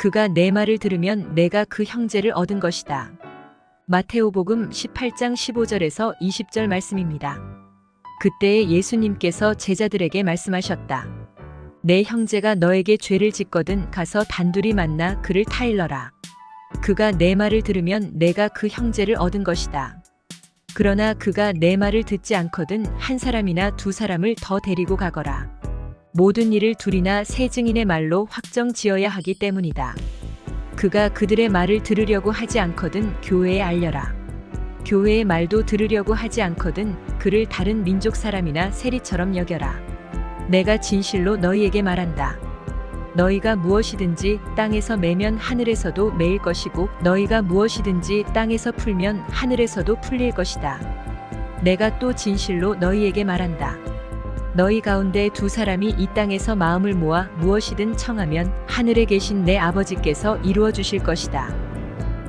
그가 내 말을 들으면 내가 그 형제를 얻은 것이다. 마테오복음 18장 15절에서 20절 말씀입니다. 그때에 예수님께서 제자들에게 말씀하셨다. 내 형제가 너에게 죄를 짓거든 가서 단둘이 만나 그를 타일러라. 그가 내 말을 들으면 내가 그 형제를 얻은 것이다. 그러나 그가 내 말을 듣지 않거든 한 사람이나 두 사람을 더 데리고 가거라. 모든 일을 둘이나 세 증인의 말로 확정 지어야 하기 때문이다. 그가 그들의 말을 들으려고 하지 않거든 교회에 알려라. 교회의 말도 들으려고 하지 않거든 그를 다른 민족 사람이나 세리처럼 여겨라. 내가 진실로 너희에게 말한다. 너희가 무엇이든지 땅에서 매면 하늘에서도 매일 것이고 너희가 무엇이든지 땅에서 풀면 하늘에서도 풀릴 것이다. 내가 또 진실로 너희에게 말한다. 너희 가운데 두 사람이 이 땅에서 마음을 모아 무엇이든 청하면 하늘에 계신 내 아버지께서 이루어 주실 것이다.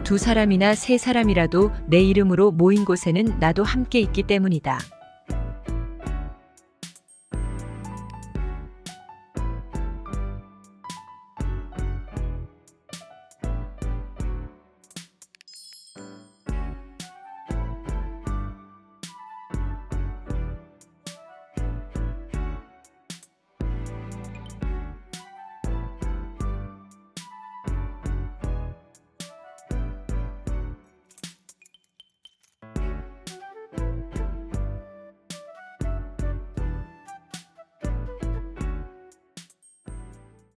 두 사람이나 세 사람이라도 내 이름으로 모인 곳에는 나도 함께 있기 때문이다.